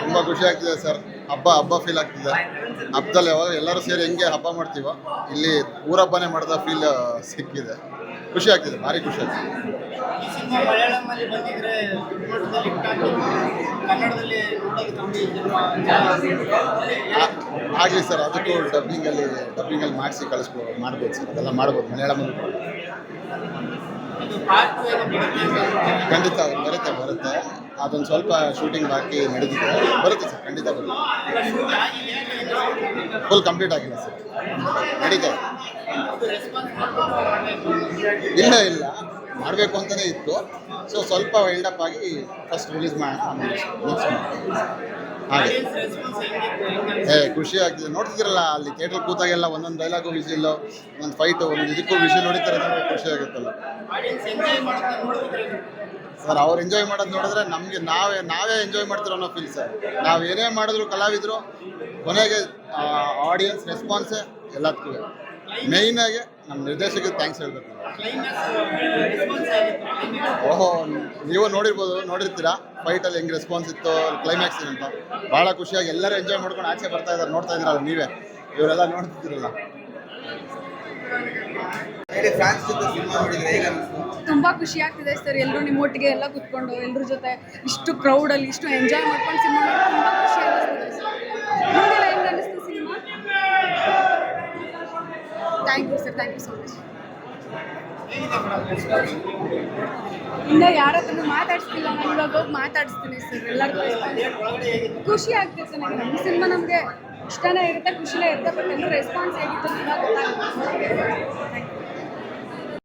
ತುಂಬ ಖುಷಿ ಆಗ್ತಿದೆ ಸರ್. ಹಬ್ಬ ಹಬ್ಬ ಫೀಲ್ ಆಗ್ತಿದೆ. ಹಬ್ಬದಲ್ಲಿ ಯಾವಾಗ ಎಲ್ಲರೂ ಸೇರಿ ಹೆಂಗೆ ಹಬ್ಬ ಮಾಡ್ತೀವೋ ಇಲ್ಲಿ ಊರಬ್ಬನೇ ಮಾಡಿದ ಫೀಲ್ ಸಿಕ್ಕಿದೆ. ಖುಷಿ ಆಗ್ತಿದೆ ಭಾರಿ ಖುಷಿ ಆಗ್ತಿದೆ. ಕನ್ನಡದಲ್ಲಿ ಆಗ್ಲಿ ಸರ್, ಅದಕ್ಕೂ ಡಬ್ಬಿಂಗಲ್ಲಿ ಡಬ್ಬಿಂಗಲ್ಲಿ ಮಾಡಿಸಿ ಕಳಿಸ್ಕೊ ಮಾಡ್ಬೋದು ಸರ್, ಅದೆಲ್ಲ ಮಾಡ್ಬೋದು ಮಲಯಾಳಮಲ್ಲಿ ಖಂಡಿತ ಬರುತ್ತೆ ಬರುತ್ತೆ. ಅದೊಂದು ಸ್ವಲ್ಪ ಶೂಟಿಂಗ್ ಬಾಕಿ ನಡೆದಿದೆ. ಬರುತ್ತೆ ಸರ್, ಖಂಡಿತ ಬರುತ್ತೆ. ಫುಲ್ ಕಂಪ್ಲೀಟ್ ಆಗಿಲ್ಲ ಸರ್. ನಡೀತಾ ಇಲ್ಲ ಇಲ್ಲ. ಮಾಡಬೇಕು ಅಂತಲೇ ಇತ್ತು. ಸೊ ಸ್ವಲ್ಪ ವೈಲ್ಡಪ್ ಆಗಿ ಫಸ್ಟ್ ರಿಲೀಸ್ ಮಾಡೋಣ ಆಮೇಲೆ ಹಾಗೆ. ಏ ಖುಷಿ ಆಗ್ತಿದೆ. ನೋಡ್ತಿದ್ದೀರಲ್ಲ ಅಲ್ಲಿ ಥಿಯೇಟರ್ ಕೂತಾಗೆಲ್ಲ ಒಂದೊಂದು ಡೈಲಾಗು ವಿಷಿಲ್ಲು ಒಂದೊಂದು ಫೈಟು ಒಂದೊಂದು ಇದಕ್ಕೂ ವಿಷಿಲ್ ನೋಡಿತಾರೆ ಅಂದ್ರೆ ಖುಷಿ ಆಗುತ್ತಲ್ಲ. ಸರ್ ಅವ್ರು ಎಂಜಾಯ್ ಮಾಡೋದು ನೋಡಿದ್ರೆ ನಮಗೆ ನಾವೇ ನಾವೇ ಎಂಜಾಯ್ ಮಾಡ್ತಿರೋ ಅನ್ನೋ ಫೀಲ್ ಸರ್. ನಾವು ಏನೇ ಮಾಡಿದ್ರು ಕಲಾವಿದರು ಕೊನೆಗೆ ಆಡಿಯನ್ಸ್ ರೆಸ್ಪಾನ್ಸೇ ಎಲ್ಲದಕ್ಕೂ. ಮೇಯ್ನಾಗೆ ನಮ್ಮ ನಿರ್ದೇಶಕರಿಗೆ ಥ್ಯಾಂಕ್ಸ್ ಹೇಳ್ಬೇಕು ಕ್ಲೈಮ್ಯಾಕ್ಸ್ ರೆಸ್ಪಾನ್ಸ್ ಆಗಿತ್ತು ಓಹೋ ನೀವು ನೋಡಿರ್ಬೋದು ನೋಡಿರ್ತೀರಾ? ಫೈಟಲ್ಲಿ ಹೆಂಗೆ ರೆಸ್ಪಾನ್ಸ್ ಇತ್ತು ಕ್ಲೈಮ್ಯಾಕ್ಸ್ ಅಂತ. ಭಾಳ ಖುಷಿಯಾಗಿ ಎಲ್ಲರೂ ಎಂಜಾಯ್ ಮಾಡ್ಕೊಂಡು ಆಚೆ ಬರ್ತಾ ಇದ್ದಾರೆ ನೋಡ್ತಾ ಇದ್ರಲ್ಲ ನೀವೇ. ಇವರೆಲ್ಲ ನೋಡ್ತಿದ್ದೀರಲ್ಲ. ಹೇಳಿ ಫ್ಯಾನ್ಸ್ ಜೊತೆ ಸಿನಿಮಾ ನೋಡಿದ್ರೆ ಹೇಗೆ ಅನಿಸ್ತು? ತುಂಬಾ ಖುಷಿ ಆಗ್ತಿದೆ ಸರ್ ಎಲ್ಲರೂ ನಿಮ್ಮ ಒಟ್ಟಿಗೆ ಎಲ್ಲ ಕುತ್ಕೊಂಡು ಎಲ್ಲರ ಜೊತೆ ಇಷ್ಟು ಕ್ರೌಡಲ್ಲಿ ಇಷ್ಟು ಎಂಜಾಯ್ ಮಾಡ್ಕೊಂಡು ಸಿನಿಮಾ ತುಂಬಾ ಖುಷಿ sir. Cinema thank you sir thank you so much ಇನ್ನು ಯಾರ ಹತ್ರನೂ ಮಾತಾಡಿಸ್ತಿಲ್ಲ, ನಾನು ಇವಾಗ ಹೋಗಿ ಮಾತಾಡಿಸ್ತೀನಿ ಸರ್, ಎಲ್ಲರಿಗೂ ಖುಷಿ ಆಗ್ತಿದೆ ಸರ್ ನನಗೆ ನಮ್ಮ ಸಿನಿಮಾ ನಮಗೆ ಇಷ್ಟನೇ ಇರುತ್ತೆ ಖುಷಿನೇ ಇರುತ್ತೆ ಬಟ್ ಎಲ್ಲರೂ ರೆಸ್ಪಾನ್ಸ್ ಹೇಗಿತ್ತು